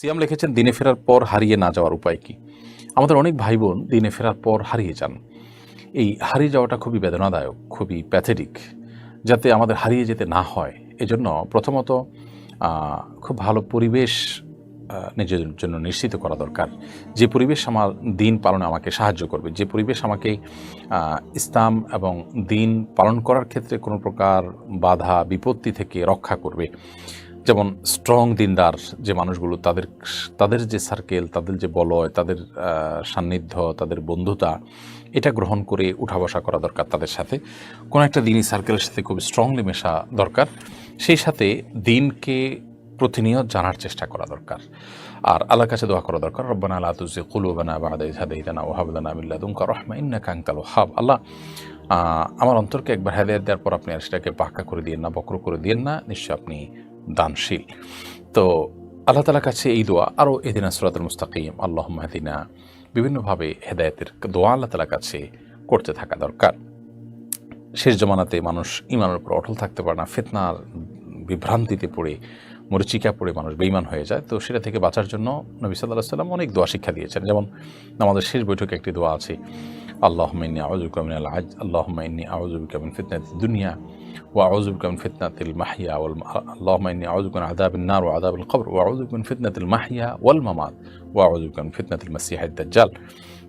সিয়াম লিখেছেন, দিনে ফেরার পর হারিয়ে না যাওয়ার উপায় কি? আমাদের অনেক ভাই বোন দিনে ফেরার পর হারিয়ে যান। এই হারিয়ে যাওয়াটা খুবই বেদনাদায়ক, খুবই প্যাথেটিক, যাতে আমাদের হারিয়ে যেতে না হয়। এজন্য প্রথমত খুব ভালো পরিবেশ নিজের জন্য নিশ্চিত করা দরকার। যে পরিবেশ আমার দিন পালনে আমাকে সাহায্য করবে, যে পরিবেশ আমাকে ইসলাম এবং দিন পালন করার ক্ষেত্রে কোনো প্রকার বাধা, বিপত্তি থেকে রক্ষা করবে যেমন স্ট্রং দিনদার যে মানুষগুলো, তাদের তাদের যে সার্কেল তাদের যে বলয়, তাদের সান্নিধ্য, তাদের বন্ধুতা, এটা গ্রহণ করে উঠা বসা করা দরকার তাদের সাথে। কোনো একটা দিনই সার্কেলের সাথে খুব স্ট্রংলি মেশা দরকার। সেই সাথে দিনকে প্রতিনিয়ত জানার চেষ্টা করা দরকার। আর আল্লাহর কাছে দোয়া করা দরকার, রব্বানা আল্লাহ তুজি কুলুবানা বাদা ইহাদাইতানা ওহাবদানা মিল্লাদুনকা রহমা ইন্নাকা আনতাল ওহাব আল্লাহ আমার অন্তরকে একবার হেদায়ত দেওয়ার পর আপনি আর সেটাকে পাক্কা করে দিয়েন না, বক্র করে দিয়েন না। নিশ্চয় আপনি দানশীল। তো আল্লাহ তালার কাছে এই দোয়া, আরও এদিন আসরাতুল মুস্তাকিম আল্লাহ মাহদিনা বিভিন্নভাবে হেদায়তের দোয়া আল্লাহ তালার কাছে করতে থাকা দরকার। শেষ জমানাতে মানুষ ইমানের উপর অটল থাকতে পারে না, ফেতনার বিভ্রান্তিতে পড়ে মরিচিকা পড়ে মানুষ বেইমান হয়ে যায়। তো সেটা থেকে বাঁচার জন্য নবী সাল্লাহ সাল্লাম অনেক দোয়া শিক্ষা দিয়েছেন। যেমন আমাদের শেষ বৈঠকে একটি দোয়া আছে আল্লাহ মিন আল আল্লাহ মিন ফিতনাতি দুনিয়া ও আউজুবিকা মিন ফিতনাতিল মাহিয়া ওয়াল আল্লাহ ইন্নি আদাবিন নার ও আযাবিল কবর ওয়া আউজুবিকা মিন ফিতনাতিল মাহিয়া ওয়াল মামাত ওয়া আউজুবিকা মিন ফিতনাতিল মাসিহাদ দাজ্জাল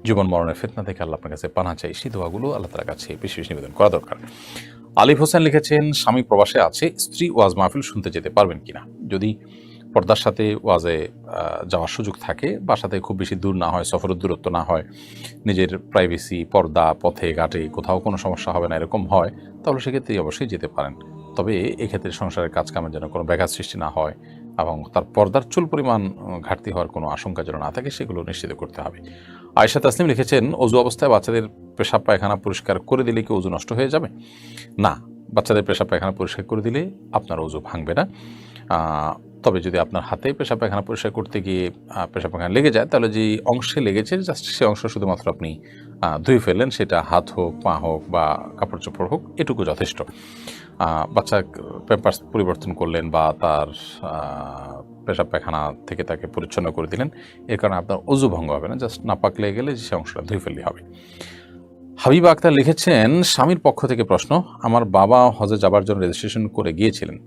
জীবন মরণের ফিতনা থেকে আল্লাহ আপনার কাছে পানা চাই। সেই দোয়াগুলো আল্লাহ তার কাছে বেশি বেশি নিবেদন করা দরকার। আলিফ হোসেন লিখেছেন, স্বামী প্রবাসে আছে, স্ত্রী ওয়াজ মাহফিল শুনতে যেতে পারবেন কিনা? যদি পর্দার সাথে ওয়াজে যাওয়ার সুযোগ থাকে। বাসাতে খুব বেশি দূর না হয়, সফরের দূরত্ব না হয়। নিজের প্রাইভেসি পর্দা, পথে, ঘাটে কোথাও কোনো সমস্যা হবে না, এরকম হয়, তাহলে সেক্ষেত্রে অবশ্যই যেতে পারেন। তবে এক্ষেত্রে সংসারের কাজকামের যেন কোনো ব্যাঘাত সৃষ্টি না হয় এবং তার পর্দার চুল পরিমাণ ঘাটতি হওয়ার কোনো আশঙ্কা যেন না থাকে, সেগুলো নিশ্চিত করতে হবে। আয়সা তাসলিম লিখেছেন, অজু অবস্থায় বাচ্চাদের পেশাব পায়খানা পরিষ্কার করে দিলে কি অজু নষ্ট হয়ে যাবে? না, বাচ্চাদের পেশাব পায়খানা পরিষ্কার করে দিলে আপনার অজু ভাঙবে না। তবে যদি আপনার হাতে পেশাব পায়খানা পরিষ্কার করতে গিয়ে পেশাব পায়খানা লেগে যায়, তাহলে যে অংশে লেগেছে জাস্ট সে অংশ শুধুমাত্র আপনি ধুয়ে ফেললেন, সেটা হাত হোক, পা হোক বা কাপড় চোপড় হোক, এটুকু যথেষ্ট। বাচ্চা পেপার্স পরিবর্তন করলেন বা তার পেশাব পায়খানা থেকে তাকে পরিচ্ছন্ন করে দিলেন, এর কারণে আপনার অজু ভঙ্গ হবে না জাস্ট নাপাক লেগে গেলে সে অংশটা ধুয়ে ফেললেই হবে। হাবিবা আক্তার লিখেছেন, স্বামীর পক্ষ থেকে প্রশ্ন, আমার বাবা হজে যাবার জন্য রেজিস্ট্রেশন করে গিয়েছিলেন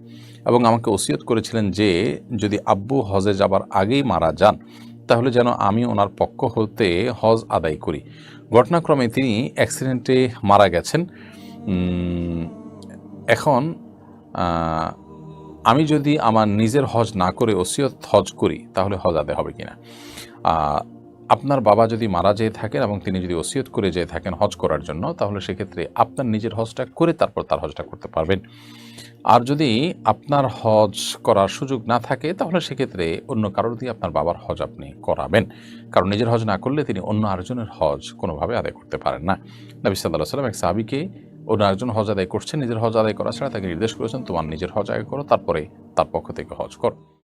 এবং আমাকে ওসিয়ত করেছিলেন যে, যদি আব্বু হজে যাবার আগেই মারা যান, তাহলে যেন আমি ওনার পক্ষ হতে হজ আদায় করি। ঘটনাক্রমে তিনি অ্যাক্সিডেন্টে মারা গেছেন। এখন আমি যদি আমার নিজের হজ না করে ওসিয়ত হজ করি, তাহলে হজ আদায় হবে কিনা? আপনার বাবা যদি মারা যেয়ে থাকেন এবং তিনি যদি ওসিয়ত করে যেয়ে থাকেন হজ করার জন্য, তাহলে সেক্ষেত্রে আপনার নিজের হজটা করে তারপর তার হজটা করতে পারবেন। আর যদি আপনার হজ করার সুযোগ না থাকে, তাহলে সেক্ষেত্রে অন্য কারোর দিয়ে আপনার বাবার হজ আপনি করাবেন। কারণ নিজের হজ না করলে তিনি অন্য আরেকজনের হজ কোনোভাবে আদায় করতে পারেন না। নবী সাল্লাহ সাল্লাম এক সাহাবিকে অন্য একজন হজ আদায় করছেন, নিজের হজ আদায় করা ছাড়া তাকে নির্দেশ করেছেন, তোমার নিজের হজ আদায় করো, তারপরে তার পক্ষ থেকে হজ করো।